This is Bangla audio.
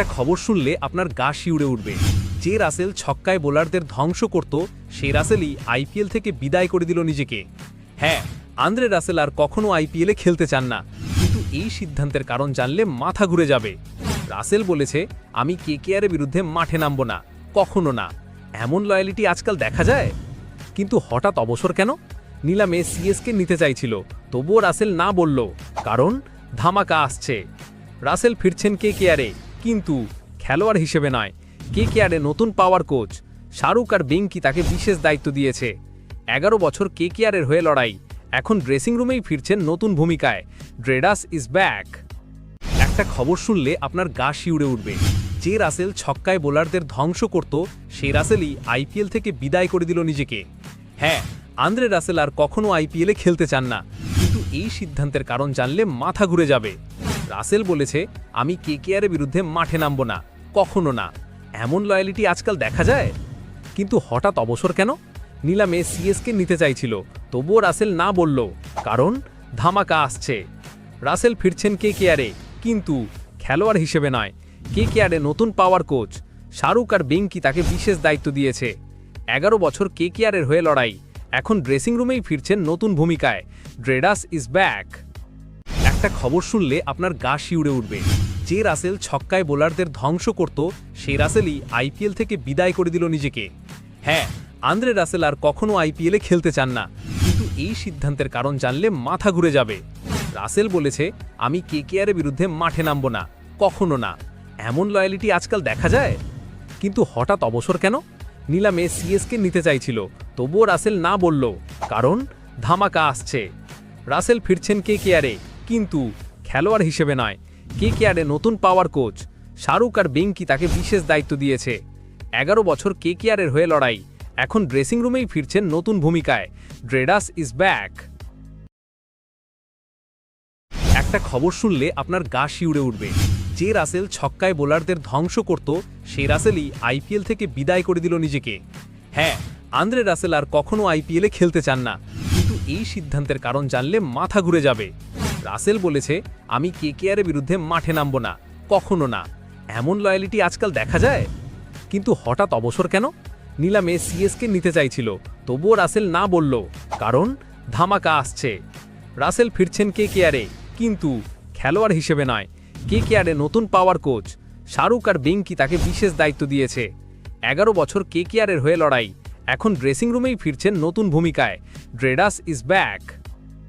একটা খবর শুনলে আপনার গা শিউড়ে উঠবে। যে রাসেল ছক্কায় বোলারদের ধ্বংস করত সেই রাসেলই আইপিএল থেকে বিদায় করে দিল নিজেকে। হ্যাঁ আন্দ্রে রাসেল আর কখনো আইপিএলে খেলতে চান না। কিন্তু এই সিদ্ধান্তের কারণ জানলে মাথা ঘুরে যাবে। রাসেল বলেছে, আমি কে কেয়ারের বিরুদ্ধে মাঠে নামব না, কখনো না। এমন লয়ালিটি আজকাল দেখা যায়? কিন্তু হঠাৎ অবসর কেন? নিলামে সিএসকে নিতে চাইছিল, তবুও রাসেল না বলল, কারণ ধামাকা আসছে। রাসেল ফিরছেন কে কেয়ারে কিন্তু খেলোয়াড় হিসেবে নয়। কে কেয়ারে নতুন পাওয়ার কোচ শাহরুখ আর বেঙ্কি তাকে বিশেষ দায়িত্ব দিয়েছে। এগারো বছর কে কেয়ারের হয়ে লড়াই। এখন ড্রেসিং রুমেই ফিরছেন নতুন ভূমিকায়। ড্রেডাস ইজ ব্যাক একটা খবর শুনলে আপনার গা শিউড়ে উঠবে। যে রাসেল ছক্কায় বোলারদের ধ্বংস করত সেই রাসেলই আইপিএল থেকে বিদায় করে দিল নিজেকে। হ্যাঁ আন্দ্রে রাসেল আর কখনো আইপিএলে খেলতে চান না। কিন্তু এই সিদ্ধান্তের কারণ জানলে মাথা ঘুরে যাবে। রাসেল বলেছে, আমি কে কেয়ারের বিরুদ্ধে মাঠে নামব না, কখনো না। এমন লয়ালিটি আজকাল দেখা যায়? কিন্তু হঠাৎ অবসর কেন? নিলামে সিএসকে নিতে চাইছিল, তবুও রাসেল না বলল, কারণ ধামাকা আসছে। রাসেল ফিরছেন কে কেয়ারে কিন্তু খেলোয়াড় হিসেবে নয় কে কেয়ারে নতুন পাওয়ার কোচ শাহরুখ আর বেঙ্কি তাকে বিশেষ দায়িত্ব দিয়েছে। এগারো বছর কে কেয়ারের হয়ে লড়াই, এখন ড্রেসিং রুমেই ফিরছেন নতুন ভূমিকায়। ড্রেডাস ইজ ব্যাক। একটা খবর শুনলে আপনার গা শিউড়ে উঠবে। যে রাসেল ছক্কায় বোলারদের ধ্বংস করত, সেই রাসেলই আইপিএল থেকে বিদায় করে দিল নিজেকে। হ্যাঁ আন্দ্রে রাসেল আর কখনো আইপিএলে খেলতে চান না। কিন্তু এই সিদ্ধান্তের কারণ জানলে মাথা ঘুরে যাবে। রাসেল বলেছে, আমি কে কেয়ারের বিরুদ্ধে মাঠে নামব না। কখনো না। এমন লয়ালিটি আজকাল দেখা যায়? কিন্তু হঠাৎ অবসর কেন? নিলামে সিএসকে নিতে চাইছিল। তবুও রাসেল না বলল, কারণ ধামাকা আসছে। রাসেল ফিরছেন কে কেয়ারে কিন্তু খেলোয়াড় হিসেবে নয়। কে কেয়ারে নতুন পাওয়ার কোচ শাহরুখ আর বেঙ্কি তাকে বিশেষ দায়িত্ব দিয়েছে। এগারো বছর কে কেয়ারের হয়ে লড়াই। এখন ড্রেসিং রুমেই ফিরছেন নতুন ভূমিকায়। ড্রেডাস ইজ ব্যাক একটা খবর শুনলে আপনার গা শিউড়ে উঠবে। যে রাসেল ছক্কায় বোলারদের ধ্বংস করত, সেই রাসেলই আইপিএল থেকে বিদায় করে দিল নিজেকে। হ্যাঁ আন্দ্রে রাসেল আর কখনো আইপিএলে খেলতে চান না। কিন্তু এই সিদ্ধান্তের কারণ জানলে মাথা ঘুরে যাবে। রাসেল বলেছে, আমি কে কেয়ারের বিরুদ্ধে মাঠে নামব না, কখনো না। এমন লয়ালিটি আজকাল দেখা যায়? কিন্তু হঠাৎ অবসর কেন? নিলামে সিএসকে নিতে চাইছিল, তবুও রাসেল না বলল, কারণ ধামাকা আসছে। রাসেল ফিরছেন কে কেয়ারে কিন্তু খেলোয়াড় হিসেবে নয় কে কেয়ারে নতুন পাওয়ার কোচ। শাহরুখ আর বেঙ্কি তাকে বিশেষ দায়িত্ব দিয়েছে। এগারো বছর কে কেয়ারের হয়ে লড়াই, এখন ড্রেসিং রুমেই ফিরছেন নতুন ভূমিকায়। ড্রেডাস ইজ ব্যাক।